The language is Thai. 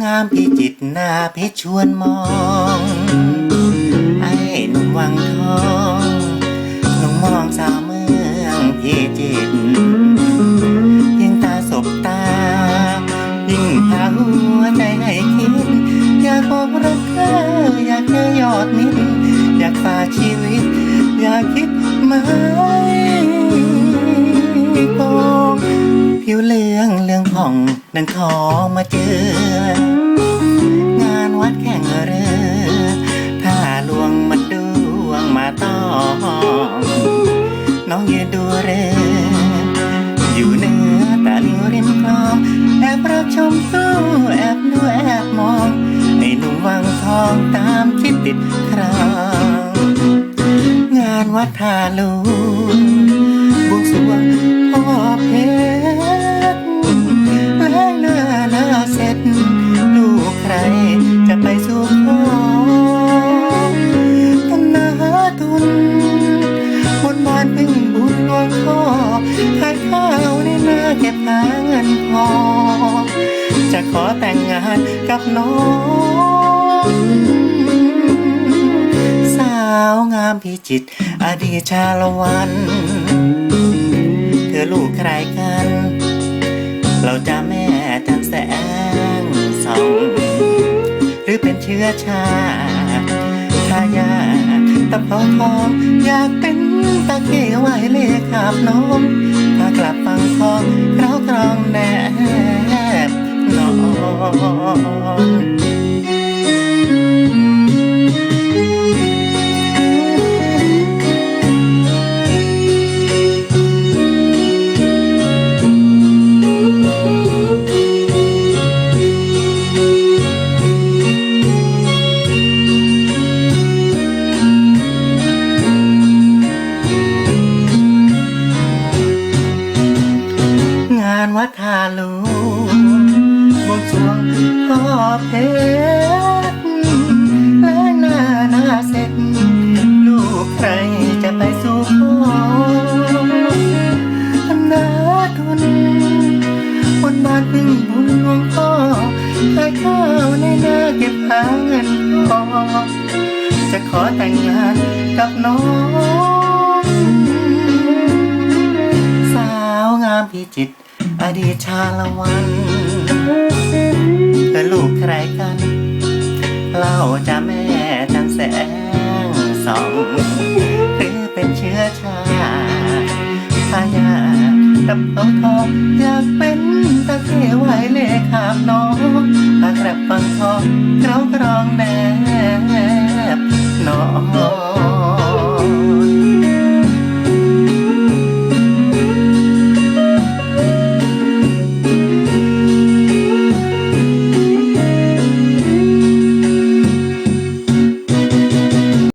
างามพิจิตหน้าเพชรชวนมอง ไอ้หนุ่มวังทองหนุ่มมองสาวเมืองพิจิตเพียงตาสบตา ยิ่งพาหัวใจให้คิด อยากบอกรักเธออยากเจอยอดมิตรอยากฝากชีวิต อยากคิดไหมกองผิวเหลืองเหลืองผ่องดังทองมาเจอ ดูเรอยู่เหนือตาลิวริมคลองแอบรับชมตู้แอบดูแอบมองไอ้หนุ่มวังทองตามคิดติดครางงานวัดท่าลูบวงสรวงพ่อเพช เก็บหาเงินพอ จะขอแต่งงานกับน้อง สาวงามพิจิต อดีตชาละวัน เธอลูกใครกัน เราจะแม่จันแสงสอง หรือเป็นเชื้อชาติทายาตะเภาทองอยากเป็นตะเกียวไหวเลขาบน้อง กลับฟังทองเรากรองแนบนอนาลูบวงสวงพ่อเพชรและหน้าหน้าเสร็จ ลูกใครจะไปสู่ขอทำนาทุนบนบานพึ่งบุญหลวงพ่อขายข้าวในนาเก็บหาเงินพอจะขอแต่งงานกับน้องสาวงามพิจิตร อดีตชาละวันเธอลูกใครกัน เล่าจะแม่จันแสงสองหรือเป็นเชื้อชาพายาดับโตทองอยากเป็นตะเทวายเลขาบน้องตะกระปังทองเรากรองแนบน้อง